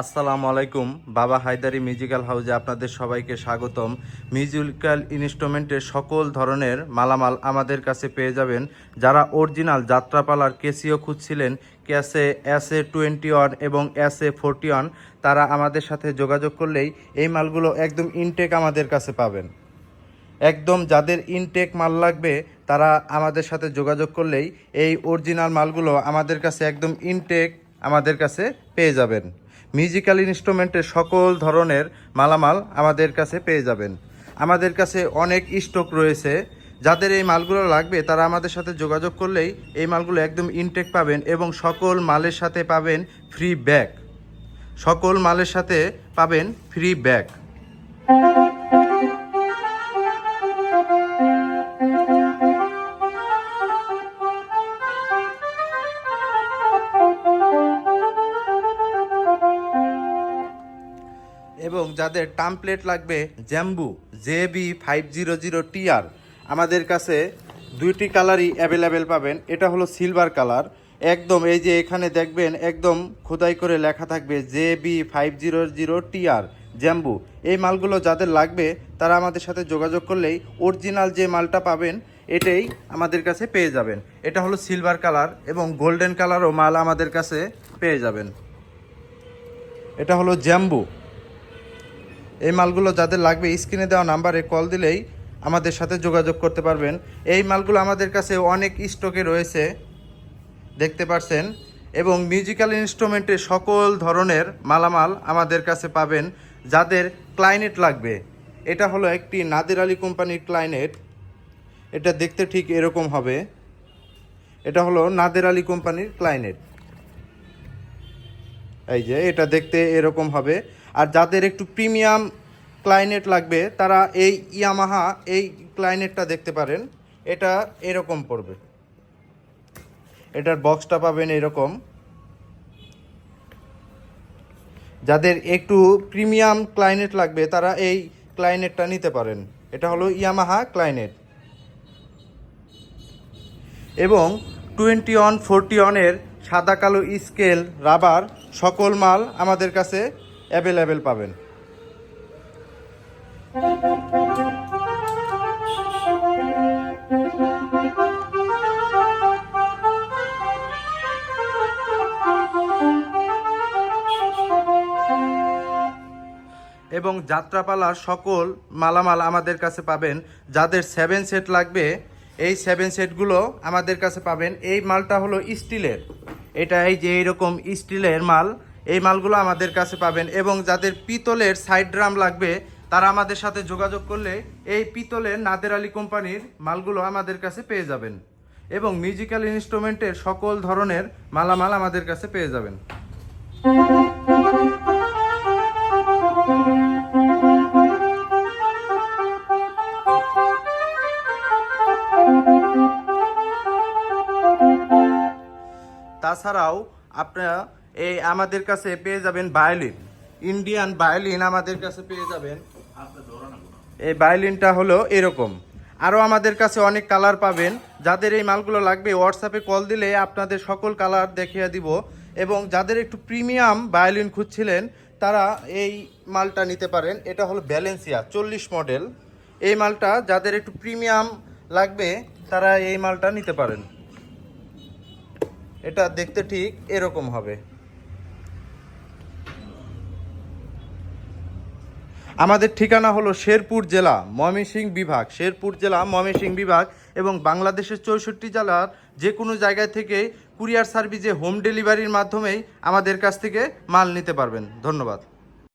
আসসালামু আলাইকুম। বাবা হায়দারি মিউজিক্যাল হাউজে আপনাদের সবাইকে স্বাগতম। মিউজিক্যাল ইনস্ট্রুমেন্টের সকল ধরনের মালামাল আমাদের কাছে পেয়ে যাবেন। যারা অরিজিনাল যাত্রাপালার কেসিও খুঁজছিলেন, ক্যাসে এস এ টোয়েন্টি ওয়ান এবং এস এ ফোরটি ওয়ান, তারা আমাদের সাথে যোগাযোগ করলেই এই মালগুলো একদম ইনটেক আমাদের কাছে পাবেন। একদম যাদের ইনটেক মাল লাগবে, তারা আমাদের সাথে যোগাযোগ করলেই এই অরিজিনাল মালগুলো আমাদের কাছে একদম ইনটেক আমাদের কাছে পেয়ে যাবেন। মিউজিক্যাল ইনস্ট্রুমেন্টের সকল ধরনের মালামাল আমাদের কাছে পেয়ে যাবেন। আমাদের কাছে অনেক স্টক রয়েছে। যাদের এই মালগুলো লাগবে, তারা আমাদের সাথে যোগাযোগ করলেই এই মালগুলো একদম ইনটেক পাবেন এবং সকল মালের সাথে পাবেন ফ্রি ব্যাগ সকল মালের সাথে পাবেন ফ্রি ব্যাগ এবং যাদের টামপ্লেট লাগবে jumbo J B five zero zero TR আমাদের কাছে দুইটি কালারই অ্যাভেলেবেল পাবেন। এটা হলো সিলভার কালার একদম এই যে এখানে দেখবেন, একদম খোদাই করে লেখা থাকবে J B five zero zero TR jumbo এই মালগুলো যাদের লাগবে, তারা আমাদের সাথে যোগাযোগ করলেই অরিজিনাল যে মালটা পাবেন, এটাই আমাদের কাছে পেয়ে যাবেন। এটা হলো সিলভার কালার এবং গোল্ডেন কালারও মাল আমাদের কাছে পেয়ে যাবেন। এটা হলো জ্যাম্বু এই মালগুলো যাদের লাগবে স্ক্রিনে দেওয়া নাম্বারে কল দিলেই আমাদের সাথে যোগাযোগ করতে পারবেন। এই মালগুলো আমাদের কাছে অনেক স্টকে রয়েছে, দেখতে পারছেন, এবং মিউজিক্যাল ইনস্ট্রুমেন্টের সকল ধরনের মালামাল আমাদের কাছে পাবেন, যাদের ক্লাইনেট লাগবে। এটা হলো একটি নাদের আলী কোম্পানির ক্লাইনেট এটা দেখতে ঠিক এরকম হবে। এটা হলো নাদের আলী কোম্পানির ক্লাইনেট এই যে, এটা দেখতে এরকম হবে। আর যাদের একটু প্রিমিয়াম ক্লাইনেট লাগবে, তারা এই ইয়ামাহা, এই ক্লাইনেটটা দেখতে পারেন। এটা এরকম পড়বে। এটার বক্সটা পাবেন এরকম। যাদের একটু প্রিমিয়াম ক্লাইনেট লাগবে, তারা এই ক্লাইনেটটা নিতে পারেন। এটা হলো ইয়ামাহা ক্লাইনেট। এবং টোয়েন্টি ওয়ান ফোরটি ওয়ানের সাদা কালো স্কেল রাবার সকল মাল আমাদের কাছে অ্যাভেলেবেল পাবেন। এবং যাত্রাপালার সকল মালামাল আমাদের কাছে পাবেন। যাদের সেভেন সেট লাগবে, এই সেভেন সেটগুলো আমাদের কাছে পাবেন। এই মালটা হলো স্টিলের এটা এই যে এইরকম স্টিলের মাল এই মালগুলো আমাদের কাছে পাবেন এবং যাদের পিতলের সাইড ড্রাম লাগবে, তারা আমাদের সাথে যোগাযোগ করলে এই পিতলের নাদের আলী কোম্পানির মালগুলো আমাদের কাছে পেয়ে যাবেন এবং মিউজিক্যাল ইনস্ট্রুমেন্টের সকল ধরনের মালামাল আমাদের কাছে পেয়ে যাবেন। তাছাড়াও আপনারা এই আমাদের কাছে পেয়ে যাবেন বায়োলিন ইন্ডিয়ান বায়োলিন আমাদের কাছে পেয়ে যাবেন। এই বায়োলিনটা হলো এরকম। আরও আমাদের কাছে অনেক কালার পাবেন। যাদের এই মালগুলো লাগবে হোয়াটসঅ্যাপে কল দিলে আপনাদের সকল কালার দেখিয়ে দিব। এবং যাদের একটু প্রিমিয়াম বায়োলিন খুঁজছিলেন, তারা এই মালটা নিতে পারেন। এটা হলো ব্যালেন্সিয়া চল্লিশ মডেল এই মালটা যাদের একটু প্রিমিয়াম লাগবে, তারা এই মালটা নিতে পারেন। এটা দেখতে ঠিক এরকম হবে। আমাদের ঠিকানা হলো শেরপুর জেলা ময়মনসিংহ বিভাগ। শেরপুর জেলা ময়মনসিংহ বিভাগ এবং বাংলাদেশের চৌষট্টি জেলার যে কোনো জায়গায় থেকে কুরিয়ার সার্ভিসে হোম ডেলিভারির মাধ্যমেই আমাদের কাছ থেকে মাল নিতে পারবেন। ধন্যবাদ।